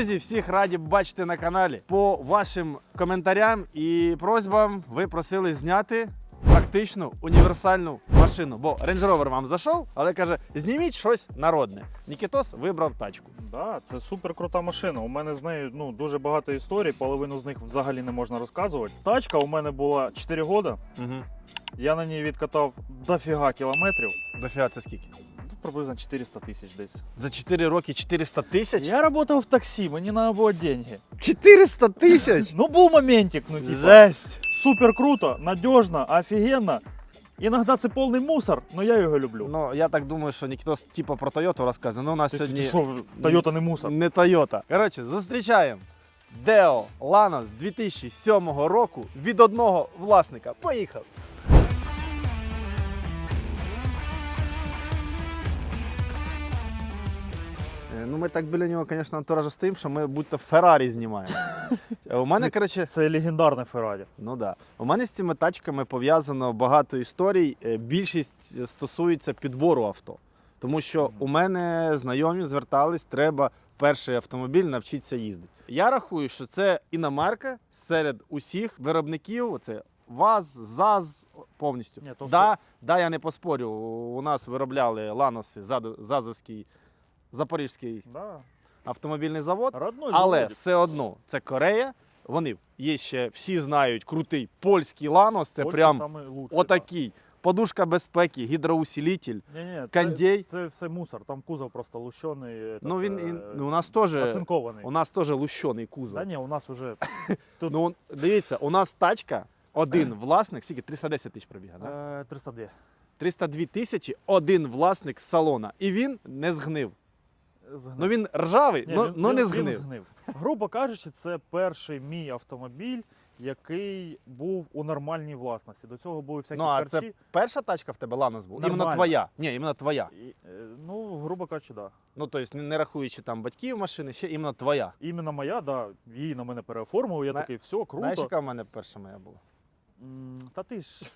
Друзі, всіх раді бачити на каналі. По вашим коментарям і просьбам ви просили зняти практичну універсальну машину. Бо Range Rover вам зайшов, але каже, зніміть щось народне. Нікітос вибрав тачку. Да, це супер крута машина. У мене з нею ну, дуже багато історій, половину з них взагалі не можна розказувати. Тачка у мене була 4 роки. Угу. Я на ній відкатав дофіга кілометрів. Дофіга це скільки? Приблизно 400 тисяч десь. За 4 роки 400 тисяч? Я працював в таксі, мені треба було деньги. 400 тисяч? Ну, був моментик, ну типа. Жесть! Супер круто, надіжно, офігенно. Іноді це повний мусор, але я його люблю. Ну, я так думаю, що Нікітос типу про Тойоту розказує. Ну, у нас Ти- сьогодні ти що, Тойота не мусор. не Тойота. Коротше, зустрічаємо. Део Ланос 2007 року від одного власника. Поїхав. Ну, ми так біля нього, звісно, антуражу стоїмо, що ми будь-то Феррарі знімаємо. Е, У мене, коротше, Це легендарне Феррарі. Ну да. У мене з цими тачками пов'язано багато історій. Е, Більшість стосується підбору авто. Тому що у мене знайомі звертались, треба перший автомобіль навчитися їздити. Я рахую, що це іномарка серед усіх виробників. Це ВАЗ, ЗАЗ повністю. Ні, то да, да, я не поспорю. У нас виробляли Ланоси, Зазовський, Запорізький Да. автомобільний завод. Родной Але заводик. все одно це Корея. Вони є ще всі знають крутий польський ланос. Це прям самий лучший, отакий. Подушка безпеки, гідроусилитель. Да. Ні, ні, Кондей. Це, це все мусор, там кузов просто лущений. Ну він е, і- ну, у нас теж оцинкований. у нас теж лущений кузов. Да ні, у нас уже тут- Ну дивіться, у нас тачка, один власник, скільки 310 тисяч пробіга, да? е, 302. 302 тисячі, один власник з салона. І він не згнив. Згнив. Ну він ржавий, Ні, ну, він- він- не він згнив. Грубо кажучи, це перший мій автомобіль, який був у нормальній власності. До цього були всякі Ну а харчі. це перша тачка в тебе Ланос був? Іменно Нормально. твоя. Ні, іменно твоя. І, е, ну, грубо кажучи, да. Ну, тобто, не, не рахуючи там батьків машини, ще іменно твоя. Іменно моя, да, її на мене переоформили, я Зна- такий, все, круто. Знаєш, яка в мене перша моя була? М, Та ти ж.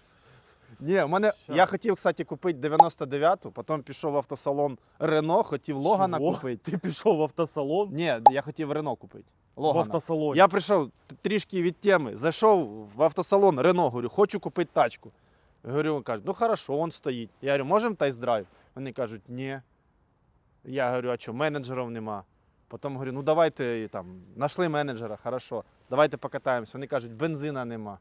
Ні, у мене Щас. я хотів, кстати, купити 99-ту, потім пішов в автосалон Рено, хотів Логана Чого? купити. Ти пішов в автосалон, Ні, я хотів Рено купити. в Логана. автосалоні. Я прийшов т- трішки від теми, зайшов в автосалон Рено, говорю, хочу купити тачку. Говорю, він каже, ну хорошо, он стоїть. Я говорю, можемо тест-драйв? Вони кажуть, ні. Я говорю, а що, менеджерів нема. Потім говорю, ну давайте і там, знайшли менеджера, хорошо, давайте покатаємося. Вони кажуть, бензина нема.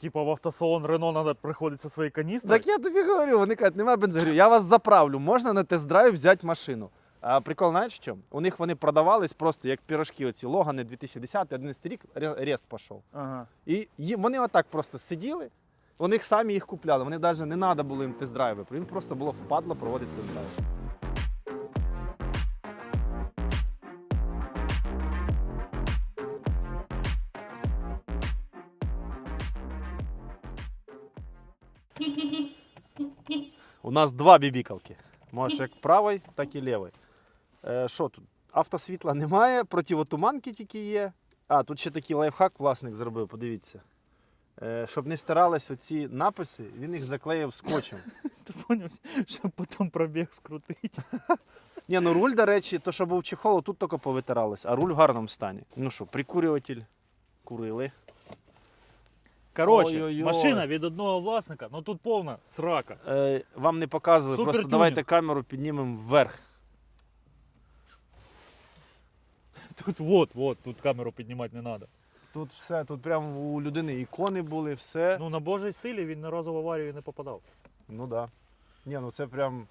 Типа в автосалон Рено треба приходити зі своєю каністрою. Так я тобі говорю, вони кажуть, немає бензину. Говорю, я вас заправлю, можна на тест-драйв взяти машину. А прикол, знаєш в чому? У них вони продавались просто як пірожки, оці Логани 2010 11 рік, ре- рест пішов. Ага. І ї- вони отак просто сиділи, вони їх самі їх купляли. Вони навіть не треба було їм тест-драйви. Їм просто було впадло проводити тест-драйв. У нас два бібікалки. Можеш як правий, так і лівий. Е, Що тут? Автосвітла немає, противотуманки тільки є. А, тут ще такий лайфхак власник зробив, подивіться. Е, щоб не стирались оці написи, він їх заклеїв скотчем. Ти поняв, щоб потім пробіг скрутити. Ні, ну руль, до речі, то, що був чехол, тут тільки повитиралось, а руль в гарному стані. Ну що, прикурюватель, курили. Коротше, Ой-ой-ой. машина від одного власника, ну тут повна срака. Е, вам не показували, Супер просто тюнінг. давайте камеру піднімемо вверх. Тут вот, вот, тут камеру піднімати не треба. Тут все, тут прямо у людини ікони були, все. Ну на Божій силі він ні разу в аварію не попадав. Ну да. Ні, ну це прям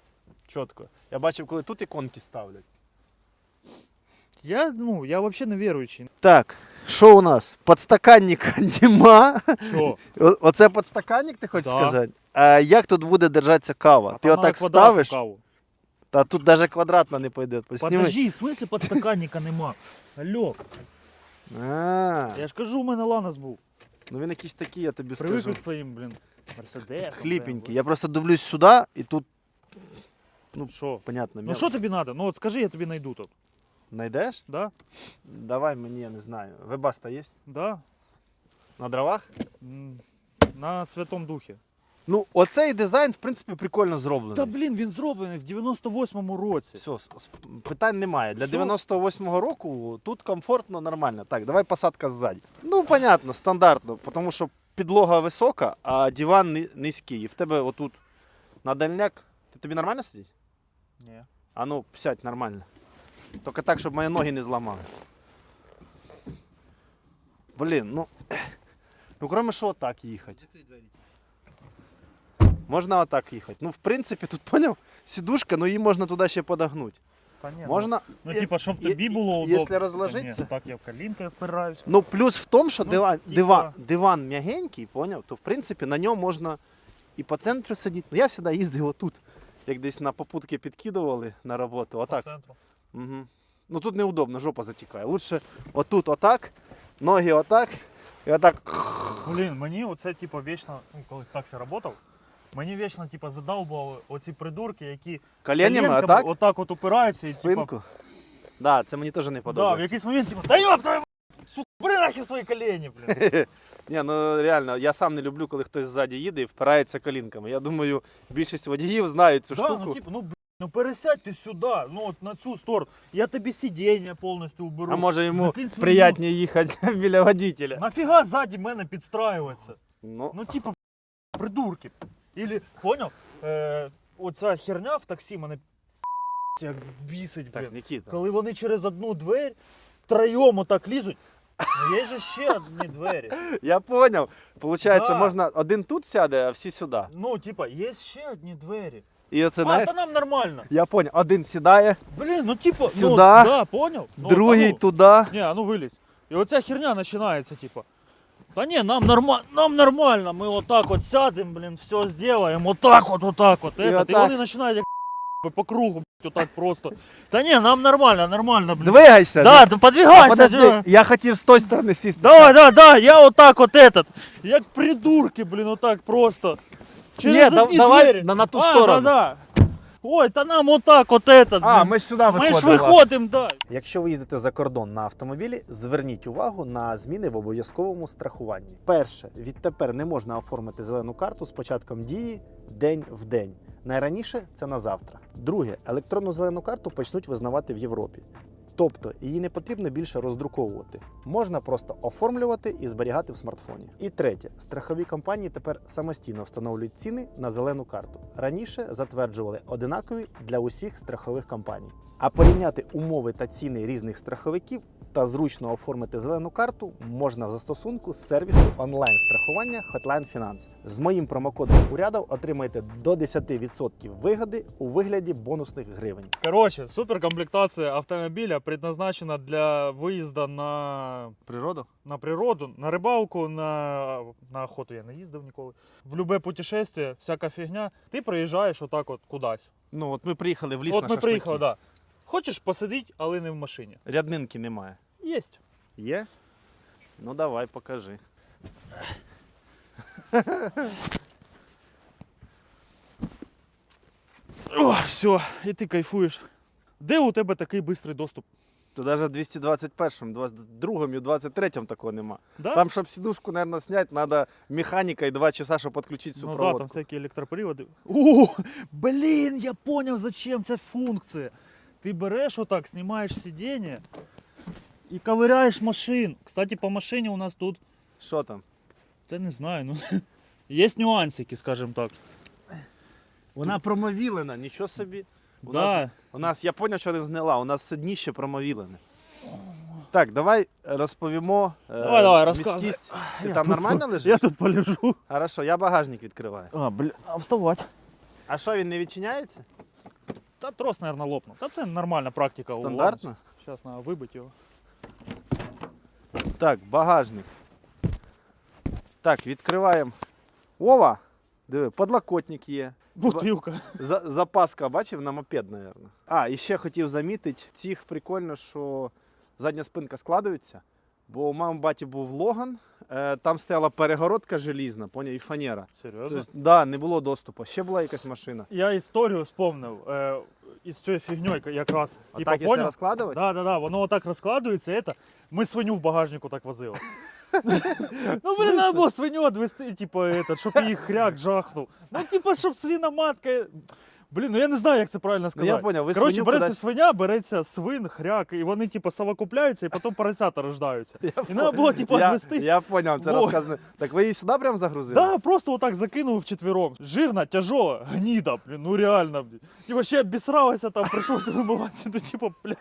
чітко. Я бачив, коли тут іконки ставлять. Я, ну, я взагалі не віруючий. Так, що у нас? Подстаканника нема. Що? О- Оце подстаканник, ти хочеш Да. сказати? А як тут буде держатися кава? Ти отак ставиш, та тут навіть квадратна не пойде. Посніми. Подожди, в смысле подстаканника нема? Алло, А, я ж кажу, у мене Ланос був. ну він якийсь такий, я тобі Привик скажу. к своїм, блін, Мерседесам. Хліпенький. Я просто дивлюсь сюди, і тут, Ну що? понятно, Ну що тобі треба? Ну от скажи, я тобі знайду тут. Знайдеш? Да? Давай мені, я не знаю. Вебаста є? Да? На дровах? М, На Святому Духі. Ну, оцей дизайн, в принципі, прикольно зроблений. Та блін, він зроблений в 98-му році. Все, с- с- питань немає. Для Всё. 98-го року тут комфортно, нормально. Так, давай посадка ззаді. Ну, понятно, стандартно, тому що підлога висока, а диван ни- низький. І в тебе отут на дальняк. Ти- Тобі нормально сидіть? Ні. А ну, сядь нормально. Тільки так, щоб мої ноги не зламались. Блін, ну. Ну, кроме що отак їхати. Можна отак їхати. Ну, в принципі, тут поняв, сідушка, ну її можна туди ще подогнути. Та ні, Можна. Ну, Е, типа, щоб е, тобі було е, удобно. якщо розложиться- Та так я в колінки впираюсь. Ну, плюс в тому, що Ну, диван, типа- диван, диван м'ягенький, поняв, то в принципі на ньому можна і по центру сидіти. Ну, я завжди їздив отут, як десь на попутки підкидували на роботу. Отак. Угу. Ну тут неудобно, жопа затікає. Лучше отут отак, ноги отак, і отак. Блін, мені оце, типа, вічно, ну, коли в таксі працював, мені вічно, типа, задовбували оці придурки, які Коленями отак, отак от упираються і, типа, спинку. Да, це мені теж не да, в подобається. якийсь момент, ёб твою, мать, сука, бери нахер свої колені, блін. Ні, ну реально, я сам не люблю, коли хтось ззаді їде і впирається колінками. Я думаю, більшість водіїв знають цю да, штуку. ну, типа, ну, ну пересядь ти сюди, ну, от на цю сторону. Я тобі сидіння повністю уберу. А може йому Закинь свою приятніше їхати біля водителя. Нафіга ззаді мене підстраюватися? Ну, Ну, типа, придурки. Или, понял? Е, оця херня в таксі мене як бісить, так, блін. Нікіта. Коли вони через одну двері троєм отак лізуть. Ну, є же ще одні двері. Я поняв. Получається, Да. можна один тут сяде, а всі сюди. Ну, типа, є ще одні двері. І оце а, знаєш, та нам нормально. я поняв, один сідає, Блін, ну типа, ну, Сюда, да, понял? Ну, другий а ну, туди. Ні, а ну вилізь. І оця херня починається, типа. Та ні, нам нормально, нам нормально, ми отак от сядемо, блін, все зробимо, отак от, отак от. І І, і отак. вони починають як по кругу, блядь, отак просто. Та ні, нам нормально, нормально, блін. Двигайся. Да, да, А подвигайся. подожди, да. я хотів з тої сторони сісти. Давай, да, да, я отак от этот, як придурки, блін, отак просто. Через Ні, да- давай двері. на- на ту а, сторону. Да, да. Ой, та нам отак от этот, А, ми ж сюди ми виходимо. ж виходимо, да. Якщо ви їздите за кордон на автомобілі, зверніть увагу на зміни в обов'язковому страхуванні. Перше, відтепер не можна оформити зелену карту з початком дії день в день. Найраніше це на завтра. Друге, електронну зелену карту почнуть визнавати в Європі. Тобто її не потрібно більше роздруковувати. Можна просто оформлювати і зберігати в смартфоні. І третє, страхові компанії тепер самостійно встановлюють ціни на зелену карту. Раніше затверджували одинакові для усіх страхових компаній. А порівняти умови та ціни різних страховиків та зручно оформити зелену карту можна в застосунку з сервісу онлайн-страхування Hotline Finance. З моїм промокодом урядов отримаєте до 10% вигоди у вигляді бонусних гривень. Короче, суперкомплектація автомобіля предназначена для виїзду на, Природу? на природу, на рибалку, на, на охоту я не їздив ніколи. В любе путешествие, всяка фігня. Ти приїжджаєш отак от кудись. Ну от ми приїхали в ліс от на ми шашлики. приїхали, да. Хочеш посидіти, але не в машині. Ряднинки немає. Єсть. Є? Ну давай, покажи. О, все, і ти кайфуєш. Де у тебе такий швидкий доступ? То навіть в 221-му, 22-му і 23-му такого нема. Да? Там, щоб сидушку, мабуть, зняти, треба механіка і 2 часа, щоб підключити цю ну да, проводку. там всякі електроприводи. О, блін, я поняв, зачем ця функція. Ти береш отак, знімаєш сидіння і ковиряєш машин. Кстати, по машині у нас тут, Що там? це не знаю, ну є нюансики, скажімо так. Вона промовілена, нічого собі. У, да. нас, у нас, я зрозумів, що не згнила, у нас сидніще промовілене. Так, давай розповімо. е, Давай, давай, розказуй. місткість. Ти Я там тут- нормально лежиш? Я тут полежу. Хорошо, я багажник відкриваю. А, блін, а вставати. А що, він не відчиняється? Та трос, мабуть, лопнув. Та це нормальна практика. Стандартно? Зараз треба вибити його. Так, багажник. Так, відкриваємо. Ова! Диви, подлокотник є. Бутилка. За, запаска, бачив, на мопед, мабуть. А, і ще хотів замітити, цих прикольно, що задня спинка складується. Бо у мами баті був логан, там стояла перегородка желізна, поняв, і фанера. Серйозно? Тобто, да, не було доступу. Ще була якась машина. Я історію вспомнив е, із цією фігньою якраз. А так, якщо розкладувати? Да, да, да, воно отак розкладується. Это. Ми свиню в багажнику так возили. Ну, блін, треба було свиню відвести, типу, щоб її хряк жахнув. Ну, типу, щоб свиноматка. Блін, ну я не знаю, як це правильно Ну, сказати. я поняв, ви Коротше, свиню береться кудись- свиня, береться свин, хряк, і вони, типу, совокупляються, і потім поросята рождаються. І треба було, типу, я, відвести. я поняв, це Во. розказано. Так ви її сюди прям загрузили? Да, просто отак закинув вчетвером. Жирна, тяжола, гніда, блін, ну реально, блін. І вообще обісралася там, прийшовся вимиватися, ну типу, блядь.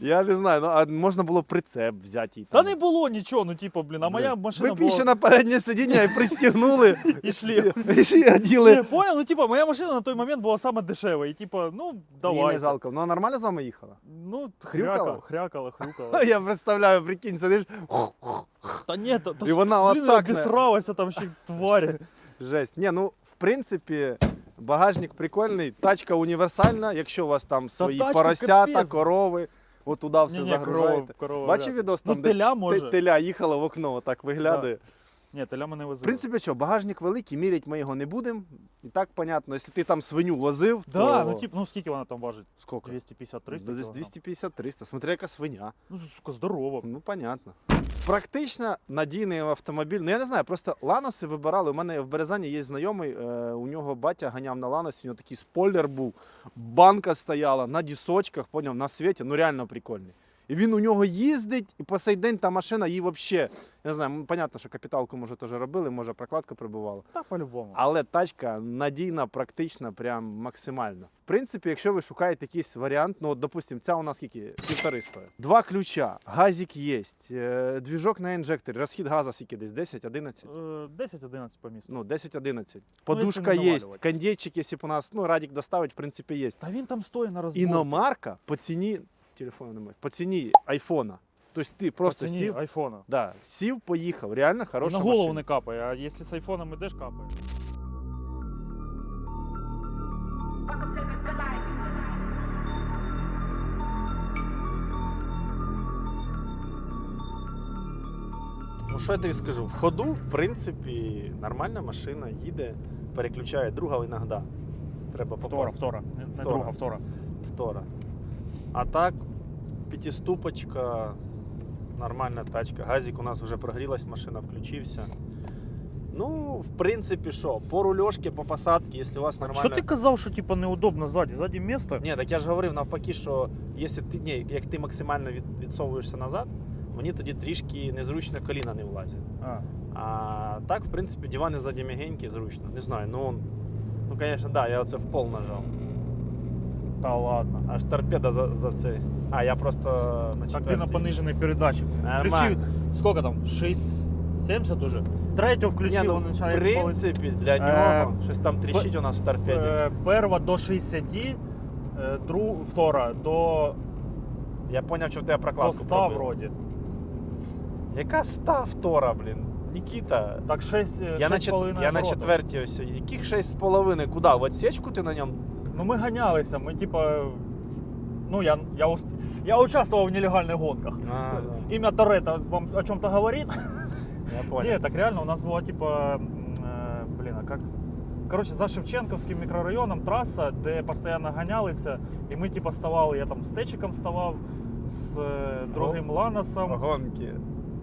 Я не знаю, ну а можна було прицеп взяти. і Та там. не було нічого, ну типу, блін, а моя Блін. машина Ви б була... ще на переднє сидіння і пристігнули. І шлем. І ще оділи. Не, понял, ну типа, моя машина на той момент була саме дешева. І типа, ну, Ні, давай. не жалко. Ну а нормально з вами їхала? Ну, Хрюкала? хрюкала, хрюкала, хрюкала. Я представляю, прикинь, сидиш. Та ні, та, та І вона блін, отак я не- обісралася там ще тварі. Жесть. Ні, ну в принципі, багажник прикольний, тачка універсальна, якщо у вас там свої тачка поросята, капець. корови, отуда все Ні-ні, корова, загружаєте. корова. Бачив вряд ли. відос Ну, де теля те- може. теля їхала в окно, так виглядає. Ні, теля мене В принципі, що, багажник великий, мірять ми його не будемо. І так понятно, якщо ти там свиню возив, Да, то... ну тип, ну скільки вона там важить? Сколько? 250-300 Ну, Десь кілограм. 250-300. Смотри, яка свиня. Ну, сука, здорово. Ну, понятно. Практично надійний автомобіль. Ну я не знаю, просто ланоси вибирали. У мене в Березані є знайомий, е, у нього батя ганяв на ланосі, у нього такий спойлер був, банка стояла на дісочках, поняв, на світі, ну реально прикольний. І він у нього їздить, і по сей день та машина їй взагалі. Я не знаю, понятно, що капіталку може теж робили, може прокладка прибувала. Та по-любому. Але тачка надійна, практична, прям максимально. В принципі, якщо ви шукаєте якийсь варіант, ну, от, допустим, ця у нас скільки? Півтори стоїть. Два ключа, газик є, е, двіжок на інжекторі, розхід газу скільки десь 10-11. Е, 10-11 по місту. Ну, 10-11. Подушка не є, кондейчик, якщо б у нас, ну, радік доставить, в принципі, є. Та він там стоїть на розбор. Іномарка по ціні, телефону немає, по ціні айфона. Тобто ти просто ціні сів, айфона. да, сів, поїхав. Реально хороша на голову машина. не капає, а якщо з айфоном ідеш, капає. Ну що я тобі скажу? В ходу, в принципі, нормальна машина, їде, переключає друга іноді. Треба Втора, попасти. втора. Не, не Втора. друга, втора. Втора. А так, п'ятиступочка, нормальна тачка. Газик у нас вже прогрілась, машина включився. Ну, в принципі, що, по рульошки, по посадці, якщо у вас нормально. Що ти казав, що типа неудобно ззаді? Ззаді місто? Ні, так я ж говорив навпаки, що якщо ти, ні, як ти максимально від, відсовуєшся назад, мені тоді трішки незручно коліна не влазять. А. А так, в принципі, дивани ззаді м'ягенькі, зручно. Не знаю, ну. Ну, звісно, да, я оце в пол нажав. Та ладно. Аж торпеда за, за цей. А, я просто на Так ти четвертій. на пониженій передачі. Включив, Нормально. скільки там? 6? 70 уже? Третю включив, Ні, ну, він в починає принципі, для Е, нього щось там тріщить у нас в торпеді. Е, Перва до 60, е, друг, втора до, Я зрозумів, що в тебе до прокладку 100 пробив. вроді. Яка ста втора, блін? Нікіта. Так 6, Я, на, чет- я на четвертій ось. Яких шесть з половиною? Куди? В отсечку ти на ньому? Ну ми ганялися, ми типа. Ну я, я, ус- я участвовал в нелегальных гонках. А, да. Имя Торетто вам о чем-то говорит? Я понял. Нет, так реально у нас была типа, м, э, блин, а как? Короче, за Шевченковським мікрорайоном траса, де постійно ганялися, і ми типа ставали, я там з течиком ставав, з е, другим Ланосом. Гонки.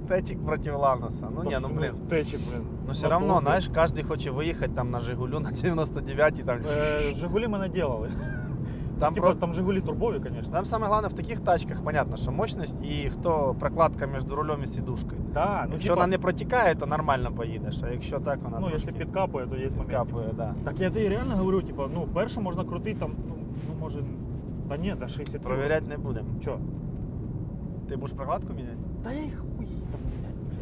Течик проти Ланоса. Ну ні, ну блін. Течик, блин. Ну все равно, бомбі. знаєш, кожен хоче виїхати там на Жигулю на 99 там. Е, Жигулі ми не делали. Там, типа, про... там Жигулі турбові, конечно. там саме головне в таких тачках, понятно, що мощність і хто прокладка між рулем і сідушкою. Да, ну, якщо типа, вона не протікає, то нормально поїдеш, а якщо так, вона ну, трошки якщо підкапує, то є момент. капає, да. Так я тобі реально говорю, типа, ну, першу можна крутити там, ну, ну може. Та ні, та 60. Провіряти не будемо. Чо? Ти будеш прокладку міняти? Та я їх хуй там блядь, вже.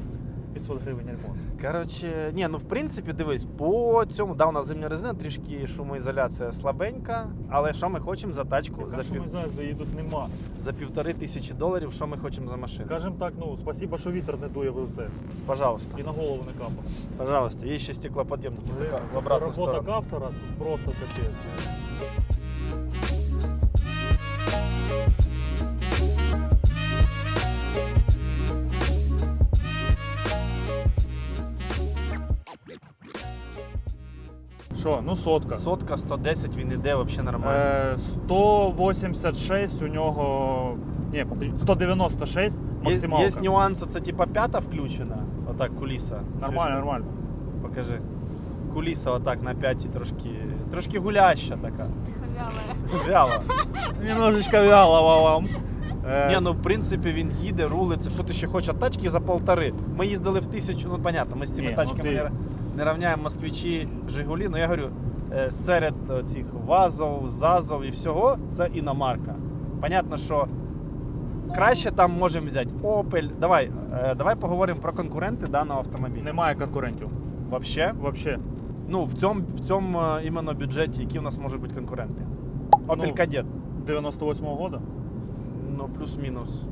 500 гривень ремонт. Коротше, ні, ну в принципі, дивись, по цьому, да, у нас зимня резина, трішки шумоізоляція слабенька, але що ми хочемо за тачку за, За що пів... знаємо, заїдуть нема. за півтори тисячі доларів, що ми хочемо за машину? Скажем так, ну, спасибо, що вітер не дує в лице. Пожалуйста, І на голову не капає. пожалуйста, є ще стеклоподъемник Блин, в обратну Робота сторону. кафтера тут просто капець. Що, ну сотка. Сотка 110 він іде взагалі нормально. Е, 186 у нього Ні, подожди, 196 Є, максималка. є нюанси, це типа п'ята включена, отак куліса. Нормально, нормально. Покажи. Куліса отак на п'ятій трошки, трошки гуляща така. Вяла. Немножечко вялого вам. Е, Ні, ну в принципі він їде, рулиться. Що ти ще хочеш? Тачки за полтори. Ми їздили в тисячу, ну понятно, ми з цими Ні, ну тачками ти- не, не рівняємо москвичі, Жигулі. Ну я говорю, е, серед цих вазов, зазов і всього це іномарка. Понятно, що краще там можемо взяти Opel. Давай, е, давай поговоримо про конкуренти даного автомобіля. Немає конкурентів. Вообще, Вообще. ну в цьому в цьому е, іменно бюджеті, які у нас можуть бути конкуренти. Opel Ну, Kadett. 98-го года. Ну, плюс-мінус.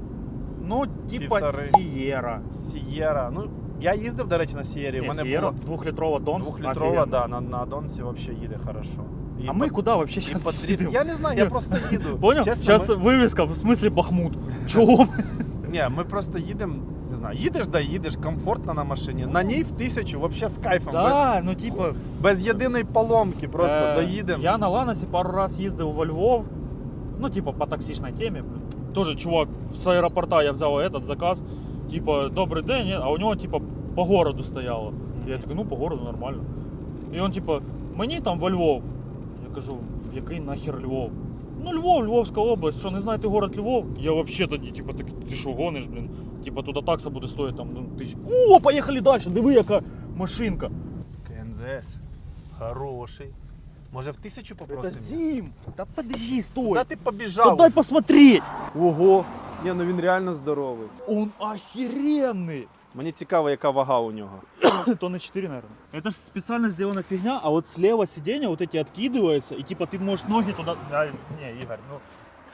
Ну, типа. Сієра. Сієра. Ну, я їздив, до речі, на Сієрі. У мене була двохлітрова Донс. двохлітрова, да, на, на Донці взагалі їде хорошо. І А ми по- куди вообще і зараз потрібно. Я не знаю, я просто їду. Понял? Чесно, Сейчас ми... вивіска, в смислі Бахмут. Чого? Ні, ми просто їдемо, не знаю, їдеш, да їдеш, комфортно на машині. На ній в тисячу, взагалі з кайфом. Да, ну типа. Без, без єдиної поломки, просто е, доїдемо. Я на Ланосі пару раз їздив во Львов. Ну, типа, по токсичній темі. Тоже чувак з аеропорта я взяв этот заказ. Типа, добрий день, а у нього, типа, по городу стояло. Я такий, ну по городу нормально. І він, типа, мені там во Львов. Я кажу, який нахер Львов? Ну, Львов, Львовська область, що не знаєте город Львов? Я вообще тоді, типа, так, ти що гониш, блін? Типа, туди такса буде стоїти там, ну, тисяч. О, поїхали далі, диви, яка машинка. КНЗС. Хороший. Може в тисячу Это попросимо? Зим! Да подожди, стой! Куди ти Да побіжав? дай посмотреть! Ого. Ні, ну він реально здоровий. Он охеренный! Мені цікаво, яка вага у нього. Тонны 4, наверное. Это же специально сделана фигня, а вот слева сиденье вот эти откидываются, и типа ты можешь ноги туда... Да, не, Игорь, ну...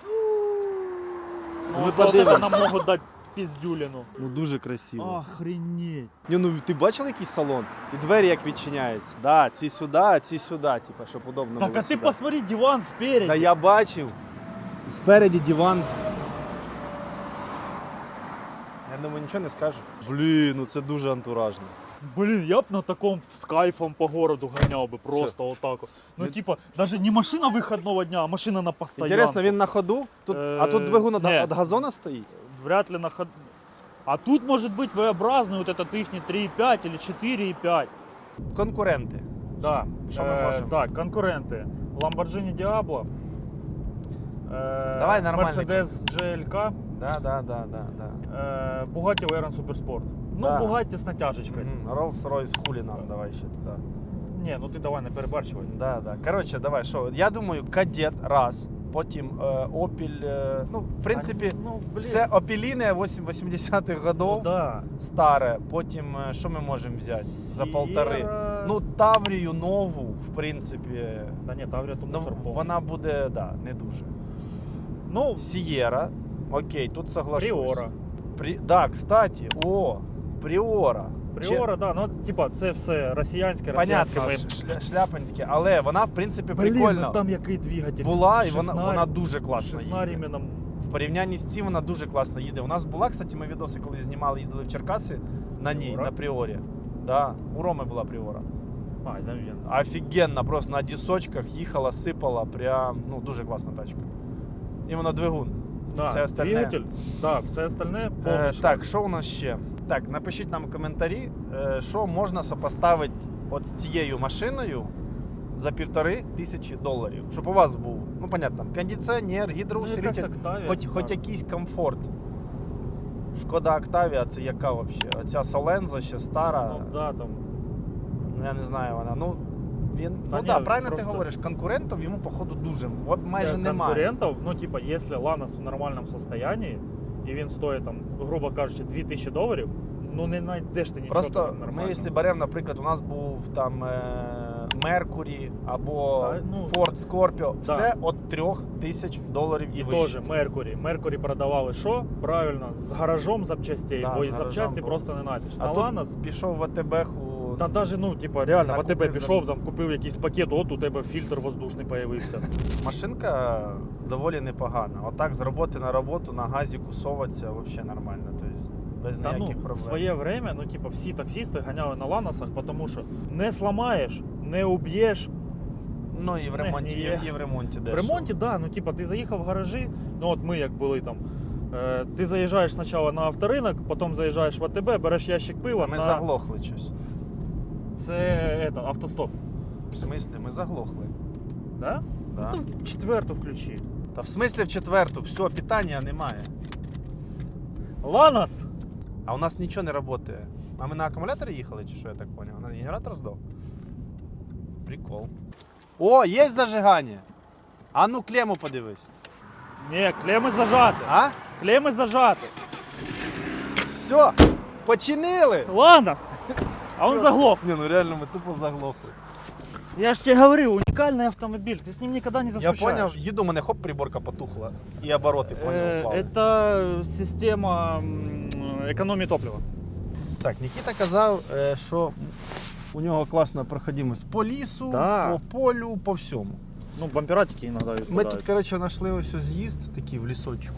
Ну, Ну, мы за вот это подивимся. нам могут дать пиздюлину. Ну дуже красиво. Охренеть. Ні, ну ти бачив який салон? І двері як відчиняються. Да, ці сюди, а ці сюди, типа, щоб удобно Так, було а ты сідати. посмотри, диван спереди. Та я бачив. Спереді диван. Я думаю, нічого не скажу. Блін, ну це дуже антуражно. Блин, я б на таком с кайфом по городу гонял бы просто вот так вот. Ну, Вы- типа, даже не машина выходного дня, а машина на постоянку. Інтересно, він на ходу? Тут, а тут Е, двигун від ні. від газона стоїть? Вряд ли на ходу. А тут может быть V-образный вот этот их 3,5 или 4,5. Конкуренти. Да. Що ми Е, можемо? Так, конкуренти. Lamborghini Diablo. Е, Давай нормальний Mercedes GLK. Да, да, да, да, да. е, Bugatti Veyron Supersport. Ну, Да. Bugatti з натяжечкою. Мгм, Rolls-Royce нам, давай ще туди. Ні, ну ти давай не перебарщивай. Да, да. Коротше, давай, що? Я думаю, кадет раз, потім е, Opel, е, ну, в принципі, А, ну, блін. все опіліне 80-х ну, годов, да. старе. Потім, е, що ми можемо взяти за полтори? Sierra. Ну, Таврію нову, в принципі, Та ні, Таврія тут ну, мусор повний. вона буде, да, не дуже. Ну, Сієра, окей, тут соглашусь. Пріора. При... Да, кстати, о, Пріора. Пріора, да, ну типа це все росіянське, Понятно, росіянське. ш- шля- шляпанське, але вона, в принципі, Блін, прикольна. ну там який двигатель. Була, і вона, 16 вона дуже класно 16 їде. іменно. В порівнянні з цим вона дуже класно їде. У нас була, кстати, ми відоси, коли знімали, їздили в Черкаси на ній, Пріора? на Пріорі. Да, у Роми була Пріора. А, він. Офігенно, просто на дісочках їхала, сипала, прям, ну, дуже класна тачка. Іменно двигун. Да, все остальне. двигатель, да, все остальне Е, повний так, що у нас ще? Так, напишіть нам коментарі, е, що можна сопоставити от з цією машиною за півтори тисячі доларів. Щоб у вас був, ну, понятно, кондиціонер, Ну, гідроусилитель, Octavia, хоч, хоч якийсь комфорт. Шкода Октавія, це яка взагалі? Оця Соленза ще стара. Ну, да, там. Ну, я не знаю вона. Ну, він, Та ну ні, так, правильно просто- ти говориш, конкурентів йому, походу, дуже. Майже Э, немає. конкурентов, ну, типа, если Ланос в нормальном состоянии, і він стоїть, там, грубо кажучи, 2000 доларів, ну не знайдеш ти нічого Просто ми, якщо беремо, наприклад, у нас був там Меркурі або Та, ну, Ford Scorpio, да. все від трьох тисяч доларів і, І вище. теж Меркурі. Меркурі продавали що? Правильно, з гаражом запчастей, Да, бо і запчасті було. просто не знайдеш. А На тут Ланос, пішов в АТБ-ху. Та навіть, ну, типа, реально, в тебе пішов, там, купив якийсь пакет, от у тебе фільтр воздушний появився. Машинка доволі непогана. Отак з роботи на роботу на газі кусовуватися взагалі нормально. Тобто без Та ну, ніяких в своє время, ну, типа, всі таксисти ганяли на Ланосах, тому що не сламаєш, не уб'єш, Ну і в ремонті, є. і, і в ремонті В дешево. ремонті, да, ну типа ти заїхав в гаражі, ну от ми як були там Е, ти заїжджаєш спочатку на авторинок, потім заїжджаєш в АТБ, береш ящик пива. Ми на... заглохли щось. Це это, автостоп. В смислі, ми заглохли. Да? Да. Ну, то четверту включи. Та в смислі в четверту, все, питання немає. Ланос! А у нас нічого не працює. А ми на акумуляторі їхали, чи що я так зрозумів? На генератор здав? Прикол. О, є зажигання. А ну клему подивись. Ні, клеми зажати. А? Клеми зажати. Все, починили. Ланос! А он Чё? заглох. Ні, ну реально ми тупо заглохли. Я ж тебе говорю, уникальный автомобиль, ты с ним никогда не Я заскучаешь. поняв, їду, мене хоп, приборка потухла. І обороти поняв, Э, упали. Это система м, экономии топлива. Так, Нікіта казав, е, що у нього класна проходимость по лісу, Да. по полю, по всьому. Ну, бамператики иногда Ми відпадають. тут, коротше, знайшли ось з'їзд такий в лісочку.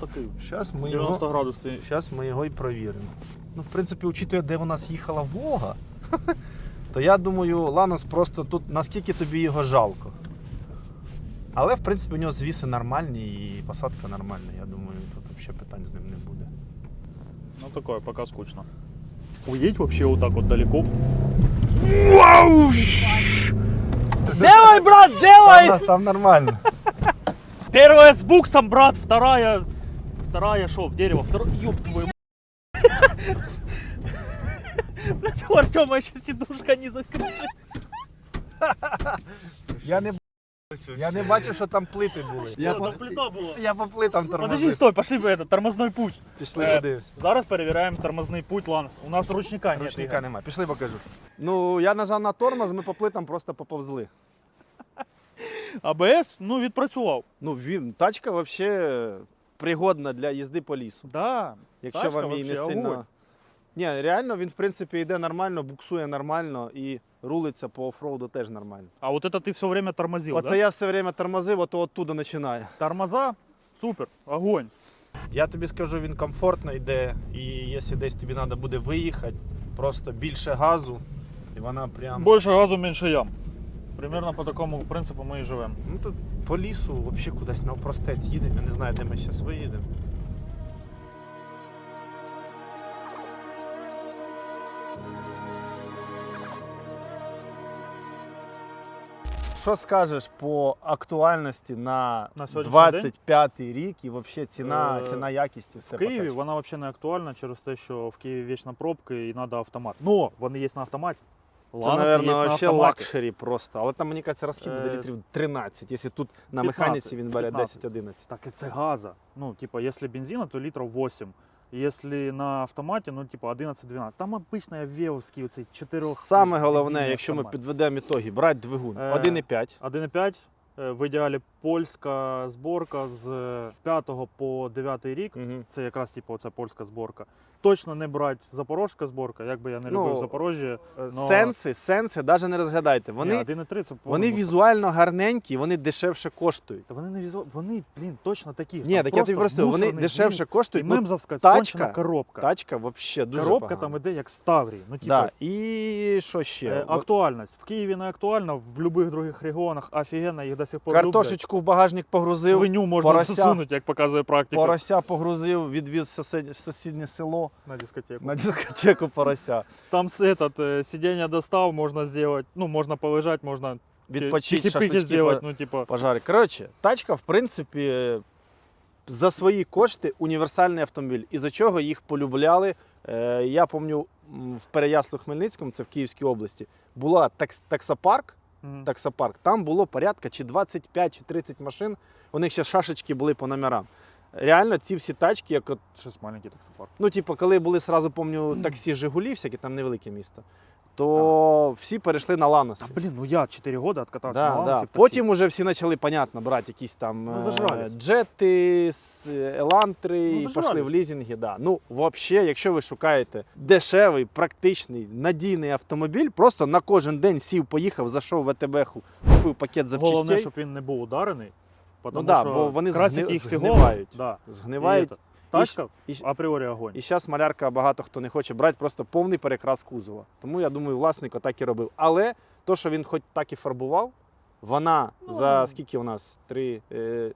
Ну, такий. Зараз ми 90 його, градусів. щас ми його і провіримо. Ну, в принципі, учитує, де у нас їхала Волга, то я думаю, Ланос просто тут наскільки тобі його жалко. Але, в принципі, у нього звіси нормальні і посадка нормальна. Я думаю, тут взагалі питань з ним не буде. Ну, такое, пока скучно. Уедь вообще вот так вот далеко. Делай, брат, делай! Там, там нормально. Первая с буксом, брат, вторая... Вторая шо, в дерево, второй... Ёб твою м***. Блядь, у Артема еще сидушка не закрыта. Я не, б- я не бачив, що там плити були. Я, по, плита була. я по плитам Подожди, тормозив. стой, пошли в этот, тормозной путь. Пішли Е. Зараз перевіряємо тормозний путь Ланос. У нас ручника нет. Ручника Ігор. нема. Пішли покажу. Ну, я нажав на тормоз, ми по плитам просто поповзли. АБС, ну, відпрацював. Ну, він, тачка взагалі пригодна для їзди по лісу. Да. Якщо Тачка вам її не вообще сильно. Ні, реально він, в принципі, йде нормально, буксує нормально і рулиться по офроуду теж нормально. А вот это ты все время тормозил, Оце да? я все время тормозив, ото оттуда починає. Тормоза, супер, огонь. Я тобі скажу, він комфортно йде, і якщо десь тобі треба буде виїхати, просто більше газу, і вона прям. Больше газу, меньше ям. Примерно по такому принципу ми і живемо. Ну тут по лісу взагалі кудись навпростець їдемо. Я не знаю, де ми зараз виїдемо. Що скажеш по актуальності на, На сьогоднішній 25 рік і взагалі ціна, Е, ціна якість і все В Києві покаче? вона взагалі не актуальна через те, що в Києві вічна пробка і треба автомат. Но вони є на автоматі. Це, мабуть, автоматі. лакшері просто. Але там, мені кажеться, розхід буде Е, літрів 13, якщо тут на 15, механіці він бере 10-11. Так і це газа. Ну, типа, якщо бензина, то літрів 8. Якщо на автоматі, ну, типу 11-12. Там обичний авіовський оцей 4 Саме головне, якщо ми підведемо ітоги, брати двигун Е, 1,5. 1,5. е, В ідеалі польська зборка з 5 по 9 рік. Угу. Це якраз типу, оця польська зборка. Точно не брати запорожська зборка, як би я не Ну, любив Запорожжя. Е, Сенси, сенси, навіть не розглядайте. Вони, Ні, 1,3 це вони візуально гарненькі, вони дешевше коштують. Та вони не візуал, вони, блін, точно такі. Ні, так я тобі просто, вони дешевше І коштують. Ну, мемзовська тачка- коробка. тачка взагалі дуже коробка погана. там іде як Ставрій. Ну, типу, Да. І що ще? е, актуальність. В Києві не актуальна, в будь-яких других регіонах офігенно, їх до сих пор люблять. Картошечку в багажник погрузив, Свиню можна засунути, як показує практика. порося погрузив, відвіз в сусіднє село На дискотеку. на дискотеку порося. Там с этот, э, сиденье достав, можно сделать, ну, можно полежать, можно Відпочити, шашлички сделать, ну, типа, пожарить. Коротше, тачка, в принципі, за свої кошти універсальний автомобіль. І за чого їх полюбляли. Е, я пам'ятаю, в Переяслав-Хмельницькому, це в Київській області, була такс- таксопарк. мгм. таксопарк. Там було порядка чи 25 чи 30 машин. У них ще шашечки були по номерам. Реально, ці всі тачки, як от, Щось маленький таксопарк. ну, типу, коли були сразу, пам'ятаю, таксі Жигулі, всякі там невелике місто, то всі перейшли на Ланос. Та, блін, ну я 4 года откатався Да, на да. Ланосі в таксі. Потім уже всі почали, понятно, брати якісь там Ну, е, зажрались. джети, с- елантри, Ну, і зажрались. пішли в лізинги. Да. Ну, взагалі, якщо ви шукаєте дешевий, практичний, надійний автомобіль, просто на кожен день сів, поїхав, зайшов в АТБ-ху, купив пакет запчастей. Головне, щоб він не був ударений. Ну да, що бо вони згни- їх згнивають. Да. Згнивають. І Тачка і- апріорі огонь. І зараз малярка багато хто не хоче брати, просто повний перекрас кузова. Тому я думаю, власник отак і робив. Але то, що він хоч так і фарбував, Вона Ну, за скільки у нас? Три, е,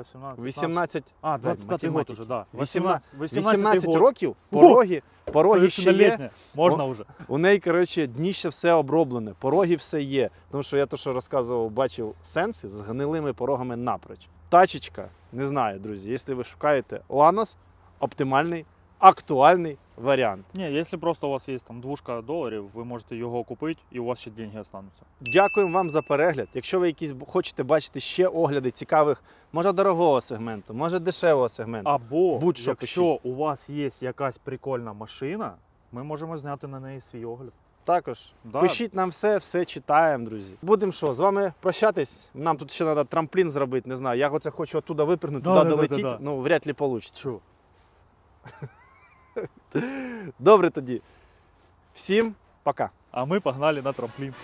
18, 18, А, 25 год уже, да. 18 18, 18 год. років, О, пороги, пороги ще є. Можна вже. У неї, коротше, дніще все оброблене, пороги все є. Тому що я то, що розказував, бачив сенси з гнилими порогами напроч. Тачечка, не знаю, друзі, якщо ви шукаєте Ланос, оптимальний, актуальний варіант. Ні, якщо просто у вас є там двушка доларів, ви можете його купити і у вас ще деньги остануться. Дякуємо вам за перегляд. Якщо ви якісь хочете бачити ще огляди цікавих, може дорогого сегменту, може дешевого сегменту. Або Будь-що якщо у вас є якась прикольна машина, ми можемо зняти на неї свій огляд. Також Да. пишіть нам все, все читаємо, друзі. Будемо що, з вами прощатись. Нам тут ще треба трамплін зробити, не знаю. Я оце хочу оттуда випрыгнути, Да, туди да, да, долетіти. да, да. Ну, вряд ли вийде. Добре тоді. Всім пока. А ми погнали на трамплін.